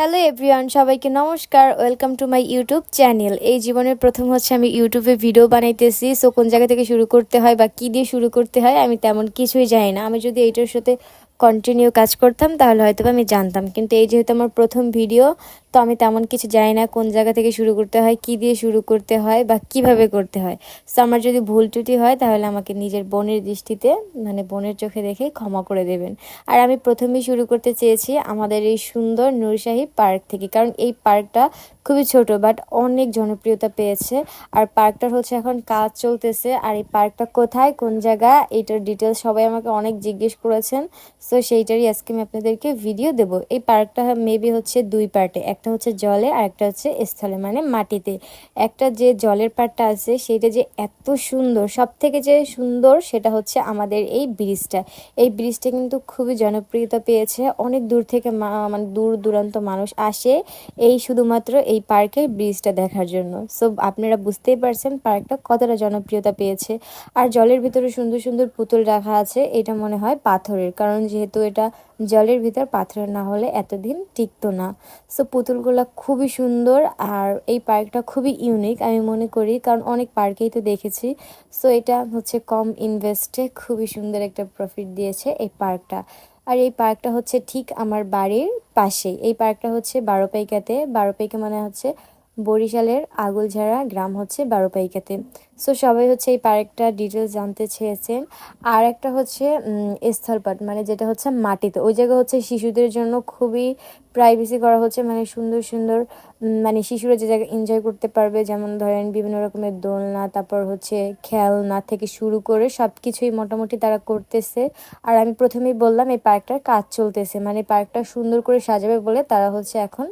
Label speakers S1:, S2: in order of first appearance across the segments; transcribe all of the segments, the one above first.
S1: Hello everyone, সবাইকে নমস্কার। Welcome to my YouTube channel. এই জীবনের প্রথম হচ্ছে আমি ইউটিউবে ভিডিও বানাইতেছি। সো কোন জায়গা থেকে শুরু করতে হয় বা কী দিয়ে শুরু করতে হয় আমি তেমন কিছুই জানি না। আমি যদি এইটার সাথে কন্টিনিউ কাজ করতাম, তাহলে হয়তো আমি জানতাম। কিন্তু এই যেহেতু আমার প্রথম ভিডিও তো আমি তেমন কিছু জানি না কোন জায়গা থেকে শুরু করতে হয়, কি দিয়ে শুরু করতে হয় বা কীভাবে করতে হয়। সো আমার যদি ভুল ত্রুটি হয়, তাহলে আমাকে নিজের বোনের দৃষ্টিতে মানে বোনের চোখে দেখে ক্ষমা করে দেবেন। আর আমি প্রথমেই শুরু করতে চেয়েছি আমাদের এই সুন্দর নুরশাহী পার্ক থেকে। কারণ এই পার্কটা খুবই ছোট বাট অনেক জনপ্রিয়তা পেয়েছে। আর পার্কটার হচ্ছে এখন কাজ চলতেছে। আর এই পার্কটা কোথায়, কোন জায়গা এইটার ডিটেলস সবাই আমাকে অনেক জিজ্ঞেস করেছেন। সো সেইটারই আজকে আমি আপনাদেরকে ভিডিও দেব। এই পার্কটা মেবি হচ্ছে দুই পার্টে একটা হচ্ছে জলে, আর একটা হচ্ছে স্থলে মানে মাটিতে। একটা যে জলের পার্টটা আছে, সেইটা যে এত সুন্দর সব থেকে যে সুন্দর, সেটা হচ্ছে আমাদের এই ব্রিজটা এই ব্রিজটা কিন্তু খুবই জনপ্রিয়তা পেয়েছে। অনেক দূর থেকে মানে দূর দূরান্ত মানুষ আসে এই শুধুমাত্র এই পার্কের ব্রিজটা দেখার জন্য। সো আপনারা বুঝতেই পারছেন পার্কটা কতটা জনপ্রিয়তা পেয়েছে। আর জলের ভিতরে সুন্দর সুন্দর পুতুল রাখা আছে। এটা মনে হয় পাথরের। কারণ যেহেতু এটা জলের ভিতর পাথরের না হলে এতদিন টিকতো না। সো পুতুলগুলো খুবই সুন্দর আর এই পার্কটা খুবই ইউনিক আমি মনে করি, কারণ অনেক পার্কেই তো দেখেছি। সো এটা হচ্ছে কম ইনভেস্টে খুবই সুন্দর একটা প্রফিট দিয়েছে এই পার্কটা। আর এই পার্কটা হচ্ছে ঠিক আমার বাড়ির পাশেই। এই পার্কটা হচ্ছে বারোপাইকাতে বারোপাইকা মানে হচ্ছে বরিশালের আগুলঝাড়া গ্রাম হচ্ছে বারোপাইকাতে। সো সবাই হচ্ছে এই পার্কটা ডিটেলস জানতে চেয়েছেন। আর একটা হচ্ছে স্থলপাট মানে যেটা হচ্ছে মাটিতে। ওই জায়গা হচ্ছে শিশুদের জন্য খুবই প্রাইভেসি করা হচ্ছে মানে সুন্দর সুন্দর মানে শিশুরা যে জায়গায় এনজয় করতে পারবে, যেমন ধরেন বিভিন্ন রকমের দোলনা, তারপর হচ্ছে খেলনা থেকে শুরু করে সব কিছুই মোটামুটি তারা করতেছে। আর আমি প্রথমেই বললাম, এই পার্কটার কাজ চলতেছে মানে পার্কটা সুন্দর করে সাজাবে বলে তারা হচ্ছে এখন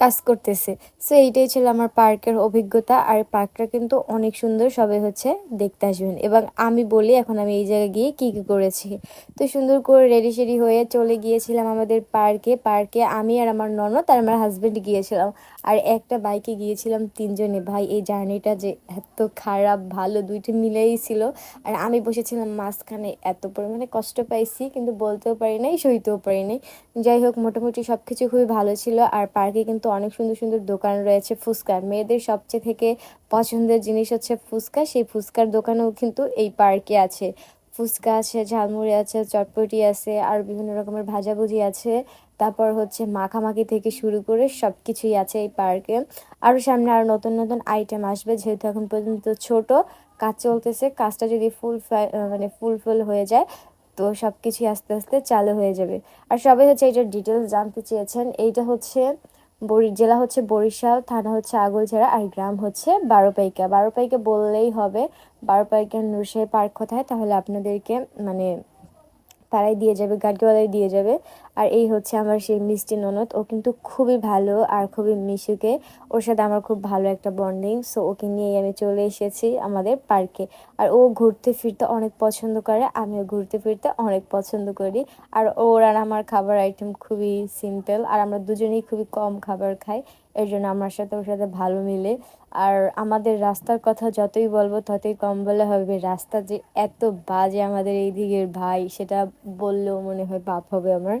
S1: কাজ করতেছে। সো এইটাই ছিল আমার পার্কের অভিজ্ঞতা। আর পার্কটা কিন্তু অনেক সুন্দর, সবাই হচ্ছে দেখতে আসবেন। এবং আমি বলি, এখন আমি এই জায়গায় গিয়ে কী কী করেছি। তো সুন্দর করে রেডি সেডি হয়ে চলে গিয়েছিলাম আমাদের পার্কে। পার্কে আমি আর আমার ননদ আর আমার হাজব্যান্ড গিয়েছিলাম। আর একটা বাইকে গিয়েছিলাম তিনজনে। ভাই, এই জার্নিটা যে এত খারাপ, ভালো, দুইটা মিলেই ছিল। আর আমি বসেছিলাম মাঝখানে এত পরিমাণে কষ্ট পাইছি, কিন্তু বলতেও পারি নাই, সইতেও পারি নাই। যাই হোক, মোটামুটি সব কিছু খুবই ভালো ছিল। আর পার্কে কিন্তু অনেক সুন্দর সুন্দর দোকান রয়েছে ফুচকা। মেয়েদের সবচেয়ে থেকে পছন্দের জিনিস হচ্ছে ফুচকা। সেই ফুচকার দোকানেও কিন্তু এই পার্কে আছে। ফুচকা আছে, ঝালমুড়ি আছে, চটপটি আছে, আর বিভিন্ন রকমের ভাজাভুজি আছে। তারপর হচ্ছে মাখামাখি থেকে শুরু করে সব কিছুই আছে এই পার্কে। আরও সামনে আরও নতুন নতুন আইটেম আসবে, যেহেতু এখন পর্যন্ত ছোট। কাজ চলতেছে, কাজটা যদি ফুল মানে ফুলফিল হয়ে যায়, তো সব কিছুই আস্তে আস্তে চালু হয়ে যাবে। আর সবাই হচ্ছে এইটার ডিটেলস জানতে চেয়েছেন। এইটা হচ্ছে জেলা হচ্ছে বরিশাল, থানা হচ্ছে আগলঝাড়া আর গ্রাম হচ্ছে বারোপাইকা। বারোপাইকা বললেই হবে, বারোপাইকা নুরশাহী পার্ক কোথায়? তাহলে আপনাদেরকে মানে তারাই দিয়ে যাবে গাড়িওয়ালাই দিয়ে যাবে। আর এই হচ্ছে আমার সেই মিষ্টি ননদ। ও কিন্তু খুবই ভালো আর খুবই মিশুকে। ওর সাথে আমার খুব ভালো একটা বন্ডিং সো ওকে নিয়েই আমি চলে এসেছি আমাদের পার্কে আর ও ঘুরতে ফিরতে অনেক পছন্দ করে, আমিও ঘুরতে ফিরতে অনেক পছন্দ করি। আর ওর আর আমার খাবার আইটেম খুবই সিম্পল আর আমরা দুজনেই খুবই কম খাবার খাই, এর জন্য আমার সাথে ওর সাথে ভালো মিলে। আর আমাদের রাস্তার কথা যতই বলব, ততই কম বলে হবে। রাস্তা যে এত বাজে আমাদের এই দিকের ভাই, সেটা বললেও মনে হয় পাপ হবে আমার।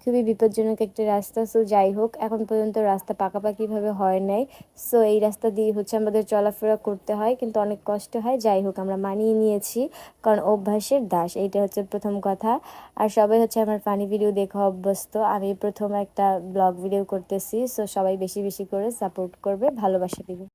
S1: খুবই বিপজ্জনক একটা রাস্তা। সো যাই হোক, এখন পর্যন্ত রাস্তা পাকাপাকিভাবে হয় নাই। সো এই রাস্তা দিয়ে হচ্ছে আমাদের চলাফেরা করতে হয়, কিন্তু অনেক কষ্ট হয়। যাই হোক, আমরা মানিয়ে নিয়েছি, কারণ অভ্যাসের দাস, এইটা হচ্ছে প্রথম কথা। আর সবাই হচ্ছে আমার ফানি ভিডিও দেখা অভ্যস্ত। আমি প্রথম একটা ব্লগ ভিডিও করতেছি সো সবাই বেশি বেশি করে সাপোর্ট করবে, ভালোবাসা দিবে।